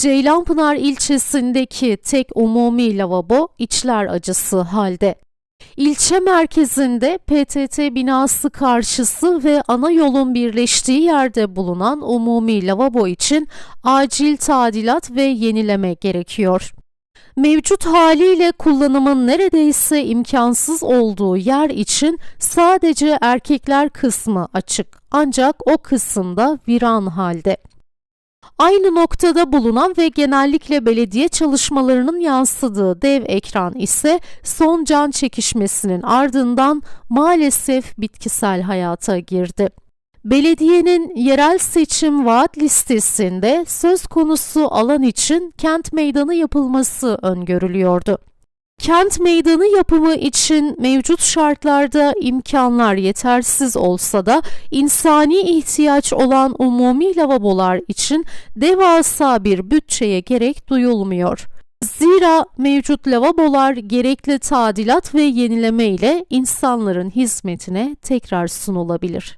Ceylanpınar ilçesindeki tek umumi lavabo içler acısı halde. İlçe merkezinde PTT binası karşısı ve ana yolun birleştiği yerde bulunan umumi lavabo için acil tadilat ve yenileme gerekiyor. Mevcut haliyle kullanımın neredeyse imkansız olduğu yer için sadece erkekler kısmı açık ancak o kısımda viran halde. Aynı noktada bulunan ve genellikle belediye çalışmalarının yansıdığı dev ekran ise son can çekişmesinin ardından maalesef bitkisel hayata girdi. Belediyenin yerel seçim vaat listesinde söz konusu alan için kent meydanı yapılması öngörülüyordu. Kent meydanı yapımı için mevcut şartlarda imkanlar yetersiz olsa da insani ihtiyaç olan umumi lavabolar için devasa bir bütçeye gerek duyulmuyor. Zira mevcut lavabolar gerekli tadilat ve yenileme ile insanların hizmetine tekrar sunulabilir.